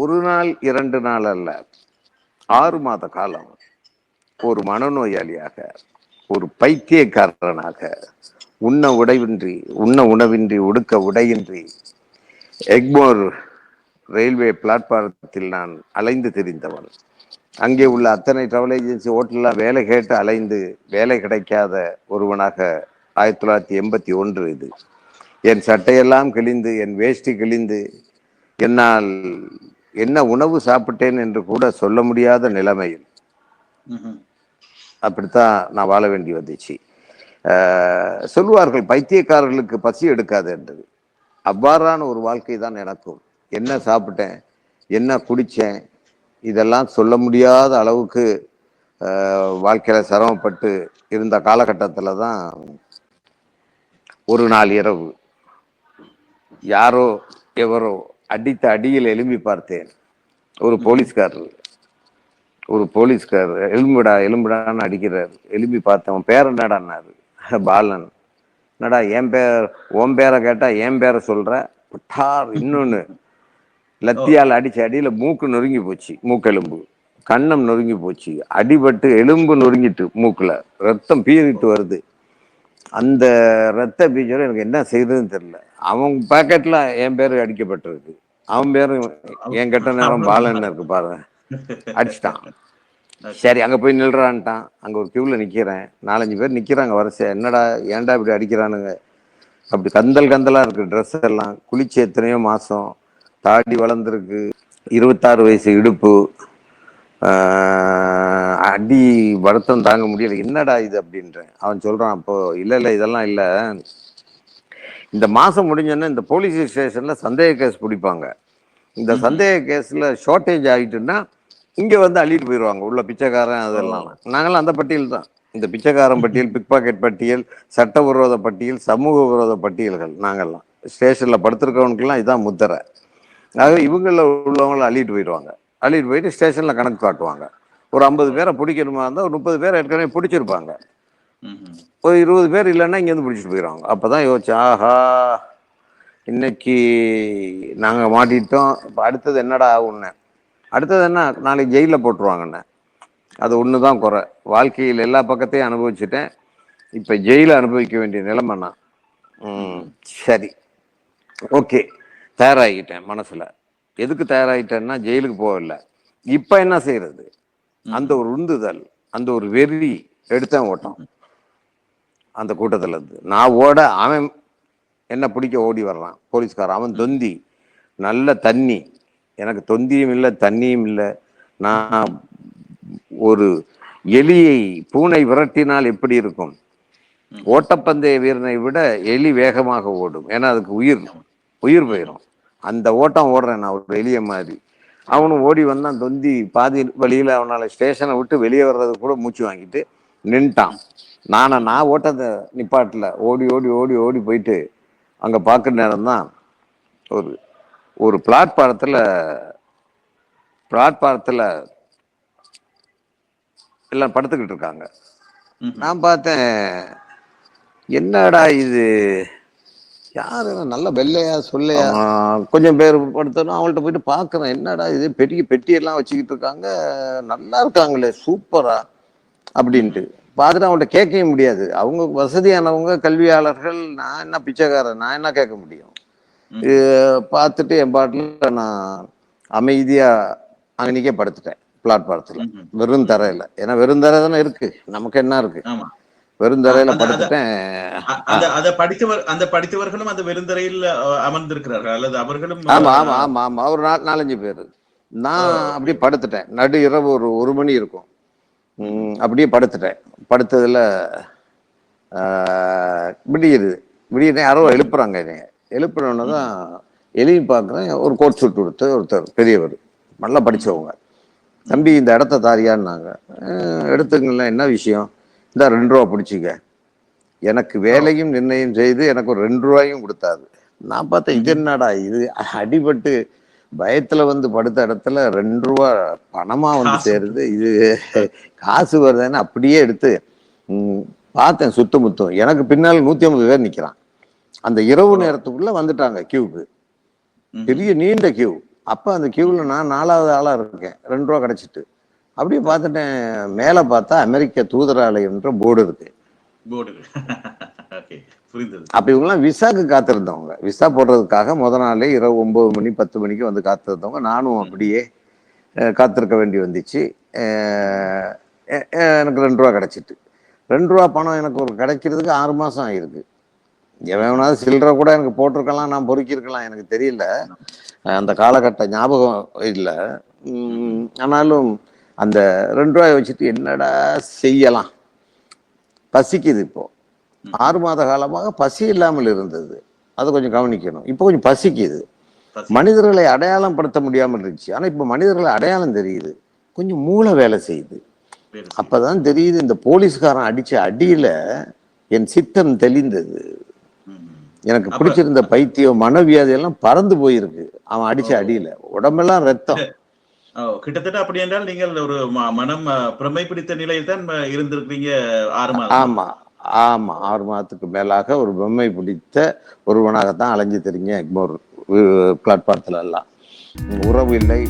ஒரு நாள் இரண்டு நாள் அல்ல. ஆறு மாத காலம் ஒரு மனநோயாளியாக ஒரு பைத்தியக்காரனாக உண்ண உடைவின்றி உண்ண உணவின்றி உடுக்க உடையின்றி எக்மோர் ரயில்வே பிளாட்பாரத்தில் நான் அலைந்து திரிந்தவன். அங்கே உள்ள அத்தனை டிராவல் ஏஜென்சி ஹோட்டலில் வேலை கேட்டு அலைந்து வேலை கிடைக்காத ஒருவனாக ஆயிரத்தி தொள்ளாயிரத்தி எண்பத்தி ஒன்று இது. என் சட்டையெல்லாம் கிழிந்து என் வேஷ்டி கிழிந்து என்னால் என்ன உணவு சாப்பிட்டேன் என்று கூட சொல்ல முடியாத நிலைமையில். அப்படித்தான் நான் வாழ வேண்டி வந்துச்சு. ஆஹ் சொல்லுவார்கள் பைத்தியக்காரர்களுக்கு பசி எடுக்காது என்று அவ்வாறான ஒரு வாழ்க்கை தான் எனக்கும் என்ன சாப்பிட்டேன் என்ன குடித்தேன் இதெல்லாம் சொல்ல முடியாத அளவுக்கு வாழ்க்கையில சிரமப்பட்டு இருந்த காலகட்டத்தில் தான் ஒரு நாள் இரவு. யாரோ எவரோ அடித்த அடியில் எலும்பி பார்த்தேன். ஒரு போலீஸ்காரர். ஒரு போலீஸ்காரர். எலும்புடா எலும்புடான்னு அடிக்கிறார். எலும்பி பார்த்தேன் உன் பேர் என்னடான்னாரு பாலன். என்னடா என் பேர் உன் பேரை கேட்டால் என் பேரை சொல்கிற புட்டார் இன்னொன்று லத்தியால் அடிச்ச அடியில் மூக்கு நொறுங்கி போச்சு மூக்கெலும்பு கண்ணம் நொறுங்கி போச்சு. அடிபட்டு எலும்பு நொறுங்கிட்டு மூக்கில். ரத்தம் பீறிட்டு வருது. அந்த ரத்த பீஜம் எனக்கு என்ன செய்யுதுன்னு தெரியல. அவன் பாக்கெட்ல என் பேரு அடிக்கப்பட்டிருக்கு. அவன் பேரும் என் கட்ட நேரம் பாலன் இருக்கு பாரு. அடிச்சிட்டான். சரி அங்க போய் நில்றான்ட்டான். அங்க ஒரு கியூல நிக்கிறேன். நாலஞ்சு பேர் நிக்கிறாங்க வரிசை என்னடா ஏன்டா இப்படி அடிக்கிறானுங்க? அப்படி கந்தல் கந்தலா இருக்கு ட்ரெஸ் எல்லாம். குளிச்சு எத்தனையோ மாசம். தாடி வளர்ந்துருக்கு. இருபத்தாறு வயசு இடுப்பு. அடி வருத்தம் தாங்க முடியல. என்னடா இது அப்படின்றேன். அவன் சொல்றான் அப்போ இல்ல இல்ல இதெல்லாம் இல்ல. இந்த மாசம் முடிஞ்சோன்னா இந்த போலீஸ் ஸ்டேஷன்ல சந்தேக கேஸ் பிடிப்பாங்க. இந்த சந்தேக கேஸ்ல ஷார்ட்டேஜ் ஆயிட்டுன்னா இங்க வந்து அள்ளிட்டு போயிடுவாங்க உள்ள பிச்சைக்காரன் அதெல்லாம். நாங்களாம் அந்த பட்டியல் தான். இந்த பிச்சைக்காரன் பட்டியல் பிக் பாக்கெட் பட்டியல் சட்டவிரோத பட்டியல் சமூக விரோத பட்டியல்கள் நாங்கெல்லாம். ஸ்டேஷன்ல படுத்திருக்கவனுக்கெல்லாம் இதான் முத்திரை. ஆக இவங்கள உள்ளவங்கள அள்ளிட்டு போயிடுவாங்க அள்ளிட்டு போயிட்டு ஸ்டேஷன்ல கணக்கு காட்டுவாங்க. ஒரு ஐம்பது பேரை பிடிக்கணுமா இருந்தால் ஒரு முப்பது பேரை ஏற்கனவே பிடிச்சிருப்பாங்க. ஒரு இருபது பேர் இல்லைன்னா இங்கேருந்து பிடிச்சிட்டு போயிடுவாங்க. அப்போ தான் யோசிச்சேன் ஆஹா இன்னைக்கு நாங்கள் மாட்டிட்டோம். இப்போ அடுத்தது என்னடா ஆகும்னு அடுத்தது என்ன? நாளைக்கு ஜெயிலில் போட்டுருவாங்கண்ணே அது ஒன்று தான் குறை. வாழ்க்கையில் எல்லா பக்கத்தையும் அனுபவிச்சுட்டேன். இப்போ ஜெயில அனுபவிக்க வேண்டிய நிலைமைண்ணா சரி. ஓகே. தயாராகிட்டேன் மனசில். எதுக்கு தயாராகிட்டேன்னா ஜெயிலுக்கு போகல. இப்போ என்ன செய்யறது அந்த ஒரு உந்துதல் அந்த ஒரு வெறி எடுத்தேன் ஓட்டம். அந்த கூட்டத்துல இருந்து. நான் ஓட அவன் என்ன பிடிக்க ஓடி வர்றான். போலீஸ்காரன் அவன் தொந்தி. நல்ல தண்ணி. எனக்கு தொந்தியும் இல்லை தண்ணியும் இல்லை. நான் ஒரு எலியை பூனை விரட்டினால் எப்படி இருக்கும்? ஓட்டப்பந்தய வீரனை விட எலி வேகமாக ஓடும். ஏன்னா அதுக்கு உயிர் உயிர் போயிடும் அந்த ஓட்டம் ஓடுறேன் நான் ஒரு எலிய மாதிரி. அவனும் ஓடி வந்தான் தொந்தி பாதி வழியில அவனால ஸ்டேஷனை விட்டு வெளியே வர்றது கூட மூச்சு வாங்கிட்டு நின்ட்டான். நானா நான் ஓட்டத்தை நிப்பாட்டல. ஓடி ஓடி ஓடி ஓடி போயிட்டு அங்க பார்க்குற நேரம் தான் ஒரு ஒரு பிளாட்பாரத்துல பிளாட்பாரத்துல எல்லாம் படுத்துக்கிட்டு இருக்காங்க. நான் பார்த்தேன் என்னடா இது? யாரு நல்ல வெள்ளையா சொல்லையா? கொஞ்சம் பேர் படுத்தணும் அவங்கள்ட்ட போயிட்டு பார்க்குறேன் என்னடா இது பெரிய பெட்டியெல்லாம் வச்சுக்கிட்டு இருக்காங்க. நல்லா இருக்காங்களே சூப்பரா அப்படின்ட்டு. பார்த்துட்டு அவங்கள்ட்ட கேட்கவே முடியாது. அவங்க வசதியானவங்க கல்வியாளர்கள் நான் என்ன பிச்சைக்காரன் நான் என்ன கேட்க முடியும்? இது பார்த்துட்டு என் பாட்டில் நான் அமைதியா அங்கனிக்கே படுத்துட்டேன் பிளாட்பாரத்தில். வெறும் தரையில. ஏன்னா வெறும் தரை தானே இருக்கு. நமக்கு என்ன இருக்கு? ஆமா வெறும் தரையில அந்த- அந்த- படுத்துட்டேன். அ- அந்த அந்த படித்தவர் அந்த படித்தவர்களும் அந்த வெறுந்தரையில் அமர்ந்திருக்கிறார்கள். அல்லது அவர்களும் ஆமா ஆமா ஆமா ஆமா. ஒரு நாலு நாலஞ்சு பேர். நான் அப்படியே படுத்துட்டேன். நடு இரவு ஒரு ஒரு மணி இருக்கும். அப்படியே படுத்துட்டேன். படுத்ததுல விடியுது. விடியுது யாரோ எழுப்புறாங்க என்னைய. எழுப்புறோன்னு தான் எழுதி பார்க்குறேன். ஒரு கோட் சூட் கொடுத்து ஒருத்தர் பெரியவர். நல்லா படிச்சவங்க. தம்பி இந்த இடத்த தாரியான்னாங்க. "அஹ், எடுத்துங்களேன் என்ன விஷயம்? இந்த ரெண்டு ரூபா பிடிச்சிக்க. எனக்கு வேலையும் நிர்ணயம் செய்து எனக்கு ஒரு ரெண்டு ரூபாயும் கொடுத்தாரு. நான் பார்த்தேன் இது என்னடா இது? அடிபட்டு பயத்துல வந்து படுத்த இடத்துல ரெண்டு ரூபா பணமா வந்து. சேருது. இது காசு வருதுன்னு அப்படியே எடுத்து பார்த்தேன் சுத்து முத்தும். எனக்கு பின்னால் நூத்தி ஐம்பது பேர் நிக்கிறான். அந்த இரவு நேரத்துக்குள்ள வந்துட்டாங்க கியூக்கு. பெரிய நீண்ட கியூ அப்போ அந்த கியூவில் நான் நாலாவது ஆளாக இருக்கேன். ரெண்டு ரூபா கிடச்சிட்டு. அப்படியே பார்த்துட்டேன் மேலே பார்த்தா அமெரிக்க தூதராலயம்ன்ற போர்டு இருக்கு. போர்டு ஓகே புரிந்தது. அப்போ இவங்கெல்லாம் விசாக்கு காத்திருந்தவங்க. விசா போடுறதுக்காக முத நாளே இரவு ஒன்பது மணி பத்து மணிக்கு வந்து காத்திருந்தவங்க. நானும் அப்படியே காத்திருக்க வேண்டி வந்துச்சு. எனக்கு ரெண்டு ரூபா கிடச்சிட்டு. ரெண்டு ரூபா பணம் எனக்கு ஒரு கிடைக்கிறதுக்கு ஆறு மாதம் ஆயிருக்கு. எவனாவது சில்லறை கூட எனக்கு போட்டிருக்கலாம் நான் பொறுக்கியிருக்கலாம் எனக்கு தெரியல. அந்த காலகட்ட ஞாபகம் இல்லை. ஆனாலும் அந்த ரெண்டு ரூபாயை வச்சுட்டு என்னடா செய்யலாம்? பசிக்குது இப்போ. ஆறு மாத காலமாக பசி இல்லாமல் இருந்தது. அதை கொஞ்சம் கவனிக்கணும். இப்போ கொஞ்சம் பசிக்குது. பசி. மனிதர்களை அடையாளம் படுத்த முடியாமல் இருந்துச்சு. ஆனா இப்போ மனிதர்களை அடையாளம் தெரியுது. கொஞ்சம் மூளை வேலை செய்யுது. அப்பதான் தெரியுது இந்த போலீஸ்காரன் அடிச்ச அடியில என் சித்தம் தெளிந்தது. எனக்கு பிடிச்சிருந்த பைத்தியம் மனவியாதி எல்லாம் பறந்து போயிருக்கு. அவன் அடிச்ச அடியில. உடம்பெல்லாம் ரத்தம். கிட்டத்தட்ட அப்படி என்றால் நீங்கள் ஒரு ம- மனம் பிரமை பிடித்த நிலையில் தான் இருந்திருக்கிறீங்க ஆறு மாதம். ஆமா ஆமா ஆறு மாதத்துக்கு மேலாக ஒரு பொம்மை பிடித்த ஒருவனாகத்தான் அலைஞ்சு தெரிஞ்ச எக்மோர் பிளாட்பாரத்துல எல்லாம் உறவு இல்லை.